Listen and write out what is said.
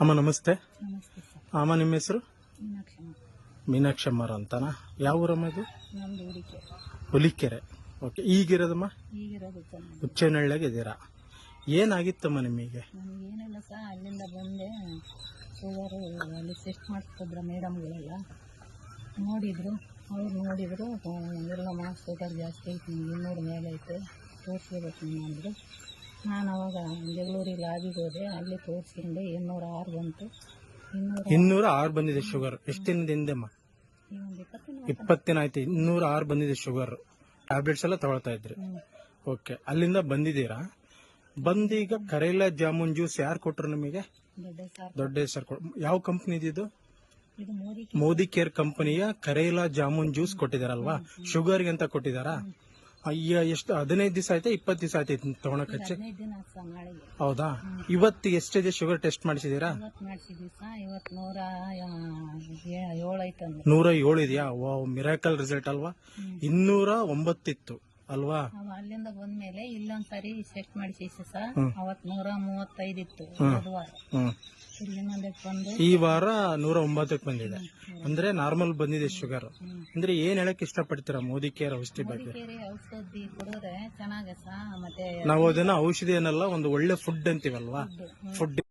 ಅಮ್ಮ ನಮಸ್ತೆ. ನಮಸ್ತೆ ಸರ್. ಅಮ್ಮ ನಿಮ್ಮ ಹೆಸರು? ಮೀನಾಕ್ಷಮ್ಮ ಮೀನಾಕ್ಷಮ್ಮರ ಅಂತನಾ? ಯಾವ ಊರಮ್ಮ ಇದು? ನಮ್ದು ಹುಲಿಕೆರೆ. ಓಕೆ ಈಗಿರೋದಮ್ಮ? ಈಗಿರೋದು ಚೆನ್ನಾಗಿ ಹುಚ್ಚನಹಳ್ಳಿಯಾಗ ಇದ್ದೀರಾ? ಏನಾಗಿತ್ತಮ್ಮ ನಿಮಗೆ? ನನಗೇನಿಲ್ಲ ಸರ್ ಅಲ್ಲಿಂದ ಬಂದೆ. ಶುಗರು ಅಲ್ಲಿ ಟೆಸ್ಟ್ ಮಾಡಿಸ್ತಿದ್ರ ಮೇಡಮ್ಗಳೆಲ್ಲ. ನೋಡಿದ್ರು. ಅವ್ರು ನೋಡಿದ್ರು ಇಲ್ಲಮ್ಮ ಶುಗರ್ ಜಾಸ್ತಿ ಐತೆ ನಿಮ್ಗೆ ಇನ್ನೂರು ಮೇಲೆ ಐತೆ. ತೋರಿಸ್ಬೇಕು ನಿಮ್ಮ ಅಂದರು. ನಾನು ಅವಾಗ ಬೆಂಗಳೂರಿಗೆ ಲಾಬಿಗೆ ಹೋದೆ. ಅಲ್ಲಿ ತೋರಿಸ್ಕೊಂಡೆ ಇನ್ನೂರ ಆರು ಬಂತು. ಇನ್ನೂರ ಇನ್ನೂರ ಆರು ಬಂದಿದೆ ಶುಗರ್. ಎಷ್ಟು ದಿನದ ಹಿಂದೆಮ್ಮ ಈ ಒಂದು ಇಪ್ಪತ್ತು ಇಪ್ಪತ್ತು ದಿನ ಆಯ್ತು. ಇನ್ನೂರ ಆರು ಬಂದಿದೆ ಶುಗರ್. ಟ್ಯಾಬ್ಲೆಟ್ಸ್ ಎಲ್ಲ ತಗೊಳ್ತಾ ಇದ್ರಿ. ಓಕೆ. ಅಲ್ಲಿಂದ ಬಂದಿದ್ದೀರಾ? ಬಂದೀಗ ಕರೇಲ ಜಾಮೂನ್ ಜ್ಯೂಸ್ ಯಾರು ಕೊಟ್ಟರು ನಿಮಗೆ? ದೊಡ್ಡ ಸಾರ್ ದೊಡ್ಡ ಹೆಸರು ಕೊಡ್- ಯಾವ ಕಂಪ್ನಿ ಇದು ಇದು? ಮೋದಿ ಮೋದಿ ಕೇರ್ ಕಂಪನಿಯ ಕರೇಲಾ ಜಾಮೂನ್ ಜ್ಯೂಸ್ ಕೊಟ್ಟಿದಾರಲ್ವಾ ಶುಗರ್ಗೆ ಅಂತ ಕೊಟ್ಟಿದಾರಾ ಅಯ್ಯ ಎಷ್ಟು ಹದಿನೈದು ದಿವಸ ಆಯ್ತಾ ಇಪ್ಪತ್ತು ದಿವಸ ಆಯ್ತು ತಗೊಳಕ್ ಹಚ್ಚಿ ಹದಿನೈದು ದಿನ ಆಯ್ತು ಸರ್ ನಾಳೆಗೆ ಹೌದಾ? ಇವತ್ತು ಎಷ್ಟಿದೆ ಶುಗರ್ ಟೆಸ್ಟ್ ಮಾಡಿಸಿದೀರಾ ಇವತ್ತು ಮಾಡಿಸಿದ್ವಿ ಸಹ ಇವತ್ತು ನೂರ ಏಳು ಐತಂದ್ರೆ ನೂರ ಏಳು ಇದೆಯಾ? ಮಿರಾಕಲ್ ರಿಸಲ್ಟ್ ಅಲ್ವಾ? ಇನ್ನೂರ ಒಂಬತ್ತಿತ್ತು ಅಲ್ವಾ? ಅಲ್ಲಿಂದ ಬಂದ್ಮೇಲೆ ಇಲ್ಲೊಂದ್ ಸರಿ ಟೆಸ್ಟ್ ಮಾಡಿಸಿ ಹ್ಮ್. ಅವತ್ ನೂರ ಮೂವತ್ತೈದು ಇತ್ತು. ಹ್ಮ್. ಬಂದು ಈ ವಾರ ನೂರ ಒಂಬತ್ತಕ್ಕೆ ಬಂದಿದೆ. ಅಂದ್ರೆ ನಾರ್ಮಲ್ ಬಂದಿದೆ ಶುಗರ್. ಅಂದ್ರೆ ಏನ್ ಹೇಳಕ್ ಇಷ್ಟಪಡ್ತೀರಾ ಮೋದಿ ಕೇರ್ ಔಷಧಿ ಬಗ್ಗೆ? ಬೇರೆ ಔಷಧಿ ಕುಡಿದ್ರೆ ಚೆನ್ನಾಗ ಸಾ ಮತ್ತೆ ನಾವು ಅದನ್ನ ಔಷಧಿ ಏನಲ್ಲ ಒಂದು ಒಳ್ಳೆ ಫುಡ್ ಅಂತೀವಲ್ವಾ? ಫುಡ್